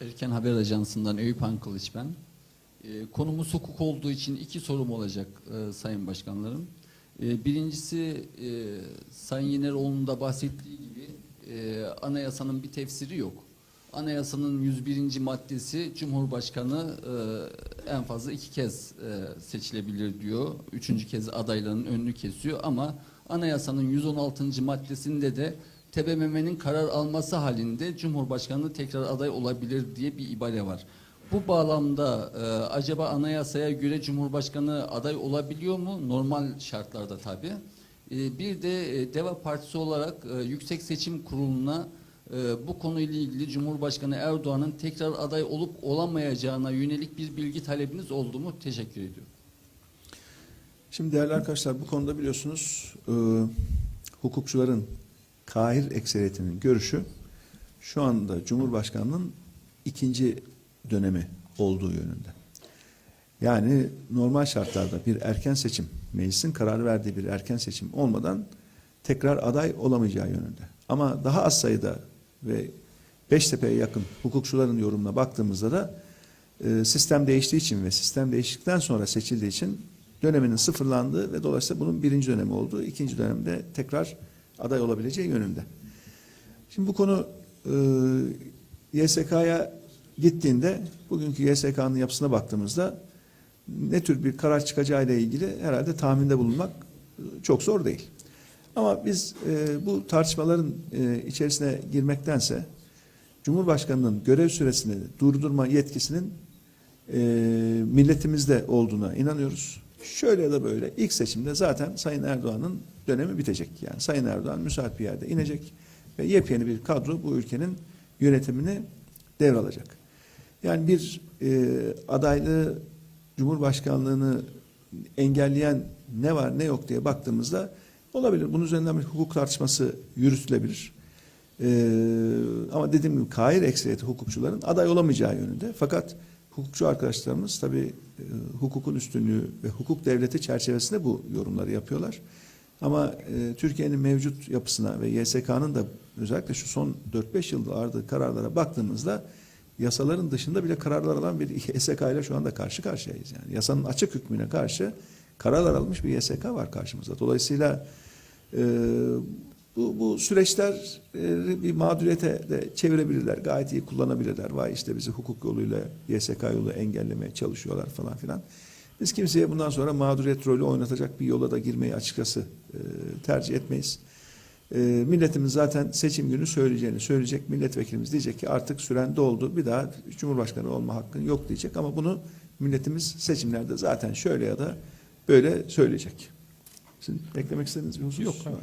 Erken Haber Ajansı'ndan Eyüp Ankılıç ben. E, konumuz hukuk olduğu için iki sorum olacak e, Sayın Başkanlarım. E, birincisi e, Sayın Yeneroğlu'nun da bahsettiği gibi e, anayasanın bir tefsiri yok. Anayasanın 101. maddesi Cumhurbaşkanı e, en fazla iki kez e, seçilebilir diyor. Üçüncü kez adayların önünü kesiyor ama anayasanın 116. maddesinde de TBMM'nin karar alması halinde Cumhurbaşkanı tekrar aday olabilir diye bir ibare var. Bu bağlamda e, acaba anayasaya göre Cumhurbaşkanı aday olabiliyor mu? Normal şartlarda tabii. E, bir de e, Deva Partisi olarak e, Yüksek Seçim Kurulu'na e, bu konuyla ilgili Cumhurbaşkanı Erdoğan'ın tekrar aday olup olamayacağına yönelik bir bilgi talebiniz oldu mu? Teşekkür ediyorum. Şimdi değerli arkadaşlar bu konuda biliyorsunuz e, hukukçuların kahir ekseriyetinin görüşü şu anda Cumhurbaşkanı'nın ikinci dönemi olduğu yönünde. Yani normal şartlarda bir erken seçim, meclisin karar verdiği bir erken seçim olmadan tekrar aday olamayacağı yönünde. Ama daha az sayıda ve Beştepe'ye yakın hukukçuların yorumuna baktığımızda da e, sistem değiştiği için ve sistem değiştikten sonra seçildiği için döneminin sıfırlandığı ve dolayısıyla bunun birinci dönemi olduğu, ikinci dönemde tekrar aday olabileceği yönünde. Şimdi bu konu e, YSK'ya gittiğinde bugünkü YSK'nın yapısına baktığımızda ne tür bir karar çıkacağı ile ilgili herhalde tahminde bulunmak e, çok zor değil. Ama biz e, bu tartışmaların e, içerisine girmektense Cumhurbaşkanı'nın görev süresini durdurma yetkisinin e, milletimizde olduğuna inanıyoruz. Şöyle ya da böyle ilk seçimde zaten Sayın Erdoğan'ın dönemi bitecek. Yani Sayın Erdoğan müsait bir yerde inecek ve yepyeni bir kadro bu ülkenin yönetimini devralacak. Yani bir e, adaylığı Cumhurbaşkanlığını engelleyen ne var ne yok diye baktığımızda olabilir. Bunun üzerinden bir hukuk tartışması yürütülebilir. Ee, ama dediğim gibi kahir ekseriyeti hukukçuların aday olamayacağı yönünde. Fakat hukukçu arkadaşlarımız tabii e, hukukun üstünlüğü ve hukuk devleti çerçevesinde bu yorumları yapıyorlar. Ama e, Türkiye'nin mevcut yapısına ve YSK'nın da özellikle şu son 4-5 yılda aldığı kararlara baktığımızda yasaların dışında bile kararlar alan bir YSK ile şu anda karşı karşıyayız. Yani yasanın açık hükmüne karşı kararlar almış bir YSK var karşımızda. Dolayısıyla e, bu, bu süreçler e, bir mağduriyete de çevirebilirler. Gayet iyi kullanabilirler. Vay işte bizi hukuk yoluyla, YSK yolu engellemeye çalışıyorlar falan filan. Biz kimseye bundan sonra mağduriyet rolü oynatacak bir yola da girmeyi açıkçası e, tercih etmeyiz. E, milletimiz zaten seçim günü söyleyeceğini söyleyecek. Milletvekilimiz diyecek ki artık süren doldu. Bir daha Cumhurbaşkanı olma hakkın yok diyecek. Ama bunu milletimiz seçimlerde zaten şöyle ya da böyle söyleyecek. Sizin eklemek istediğiniz bir husus Yok, var mı?